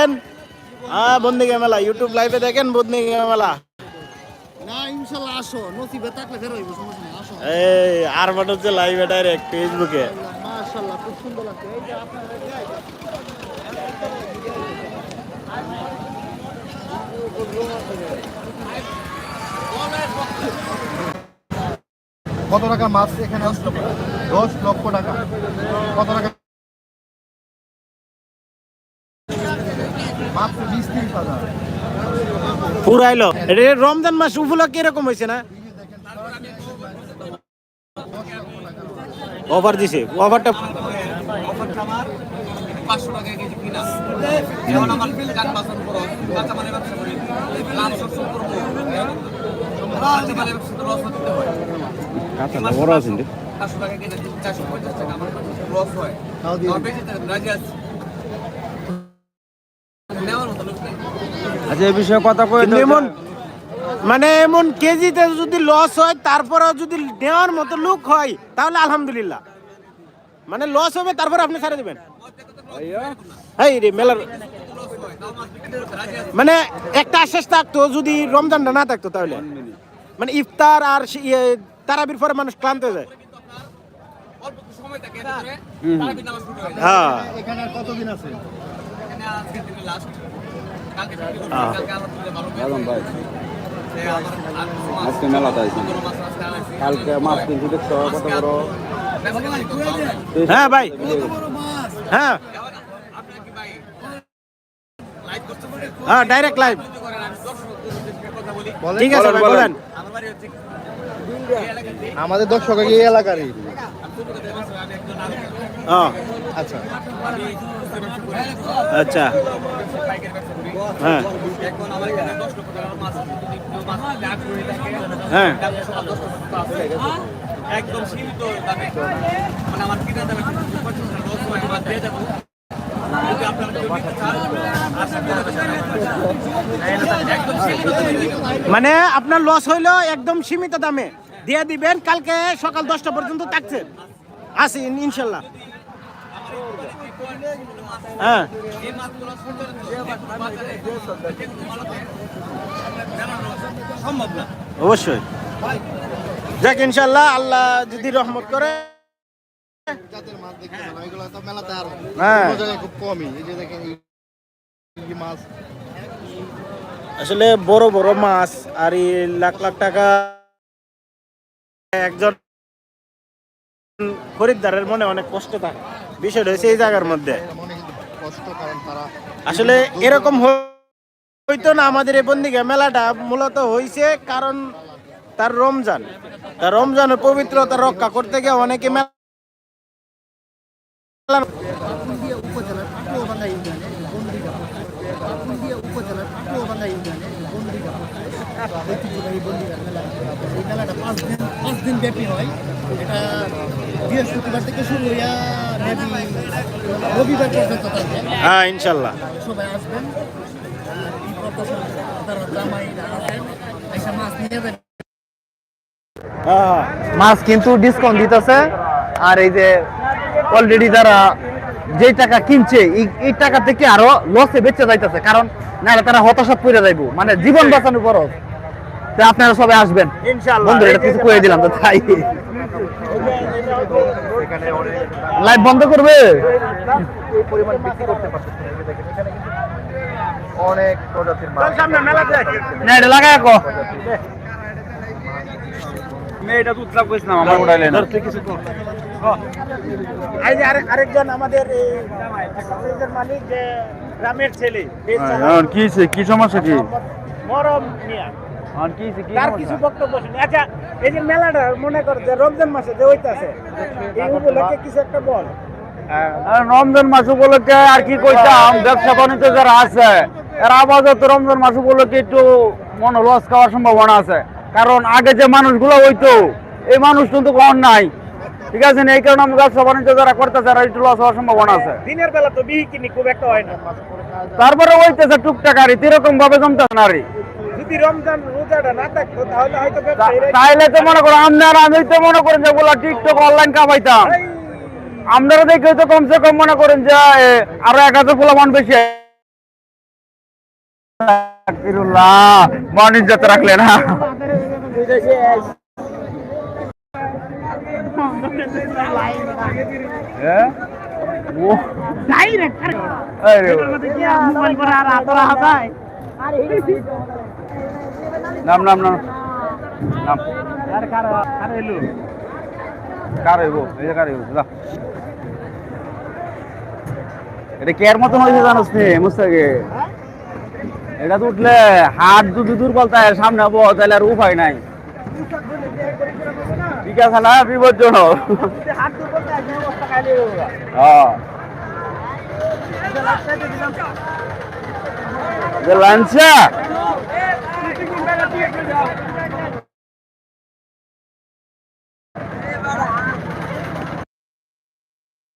দেখেন? হ্যাঁ বন্দিগা মেলা ইউটিউব লাইভে দেখেন বন্দিগা মেলা। না আসো নসিবে থাকলে বের হইব সমস্যা নেই আসো। এই আর বাট হচ্ছে লাইভে ডাইরেক্ট ফেসবুকে মাশাআল্লাহ খুব সুন্দর লাগছে। এই যে আপনার কত টাকা মাছ এখানে দশ লক্ষ টাকা। কত টাকা মাত্র বিশ তিরিশ হাজার পুরাইলো। এটা রমজান মাস উপলক্ষে এরকম হয়েছে না? অফার দিছে। অফারটা হয় বড় আছেন টাকা কেজি চারশো পঞ্চাশ টাকা আমার লস হয়। তাও দিয়ে আমার বেশি টাকা রাজি আছে। এই বিষয়ে কথা কই এমন মানে এমন কেজিতে যদি লস হয় তারপরেও যদি নেওয়ার মতো লুক হয় তাহলে আলহামদুলিল্লাহ। মানে লস হবে তারপর আপনি ছেড়ে দেবেন। এই রে মেলার মানে একটা আশ্বাস থাকতো যদি রমজানটা না থাকতো তাহলে। মানে ইফতার আর ইয়ে, তারাবির পরে মানুষ ক্লান্ত হয়ে যায়। হয়ে। যায় হ্যাঁ। এখানে কতদিন আছে? হ্যাঁ। রাজন ভাই আজকে মেলাতে আনাইছি কালকে মাছ কিনছি দেখছ কত বড়। হ্যাঁ ভাই হ্যাঁ হ্যাঁ ডাইরেক্ট লাইভ ঠিক আছে ভাই বলেন আমাদের দর্শক এই এলাকারই ও আচ্ছা। আচ্ছা। হ্যাঁ। হ্যাঁ। একদম সীমিত দামে। মানে আমার কিনা দামে দশ দিয়ে। মানে আপনার লস হইল একদম সীমিত দামে। দিয়ে দিবেন কালকে সকাল দশটা পর্যন্ত থাকছে। আসি ইনশাল্লাহ। হ্যাঁ। অবশ্যই। যাক ইনশাল্লাহ আল্লাহ যদি রহমত করে। হ্যাঁ। আসলে বড় বড় মাছ আর এই লাখ লাখ টাকা একজন খরিদ্দারের মনে অনেক কষ্ট থাকে। বিষয়টা হয়েছে এই জায়গার মধ্যে। আসলে এরকম হইতো না আমাদের এই বন্দিগা মেলাটা মূলত হইছে কারণ তার রমজান। তার রমজানের পবিত্রতা রক্ষা করতে গিয়ে অনেকে মেলা উপজেলার বন্দিকা উপজেলার বন্দিকা হয় তারা মাছ কিন্তু ডিসকাউন্ট দিতেছে। আর এই যে অলরেডি যারা যে টাকা কিনছে, এই- টাকা থেকে আরও লসে বেঁচে যাইতেছে। কারণ নাহলে তারা হতাশা পড়ে যাইবো। মানে জীবন বাঁচানোর খরচ তো আপনারা সবাই আসবেন। এটা কিছু কয়ে দিলাম তো তাই। লাইভ বন্ধ করবে? এই পরিমাণ বিক্রি করতে পারতেছে না। এই যে দেখেন এখানে কিন্তু অনেক প্রজাতির মাছ না এটা লাগায় রাখো মেয়েটা দুধ লাভ কইছিলাম আমার উড়াইলে না এই যে আরেকজন আমাদের মালিক যে গ্রামের ছেলে এখন কি কি সমস্যা কি? মরম মিয়া। তার কিছু বক্তব্য শুনি। আচ্ছা এই যে মেলাটা মনে কর যে রমজান মাসে যে হইতাছে এই উপলক্ষে কিছু একটা বল। আর রমজান মাস উপলক্ষে আর কি কইতাম? ব্যবসা বাণিজ্য যারা আছে এরা আপাতত রমজান মাস উপলক্ষে একটু মনে লস খাওয়ার সম্ভাবনা আছে। কারণ আগে যে মানুষগুলো হইতো এই মানুষ কিন্তু কম নাই। ঠিক আছে না? এই কারণে আমি ব্যবসা বাণিজ্য যারা করতেছে এরা একটু লস হওয়ার সম্ভাবনা আছে। দিনের বেলা তো বিহি কিনি খুব একটা হয় না। তারপরে হইতেছে টুকটাক আর এরকম ভাবে জমতেছে না যদি রমজান রোজাটা না থাকতো তাহলে হয়তো তাইলে তো মনে করো আপনার আমি তো মনে করেন যে ওগুলা টিকটক অনলাইন কামাইতাম। আপনারা দেখে তো কমসে কম মনে করেন যে আরও এক হাজার পোলামান বেশি আস্তাগফিরুল্লাহ মান ইজ্জত রাখলে না। হ্যাঁ? ও। আরে নাম নাম নাম। নাম। কার হইব? এই যে কার হইব? যা। এটা কেয়ার মতন হয়েছে জানোস নি মুস্তাকে? এটা তো উঠলে হাত যদি দুর্বল তাই সামনে হব তাহলে আর উপায় নাই। ঠিক আছে না বিপজ্জনক। হ্যাঁ। যে লাঞ্চা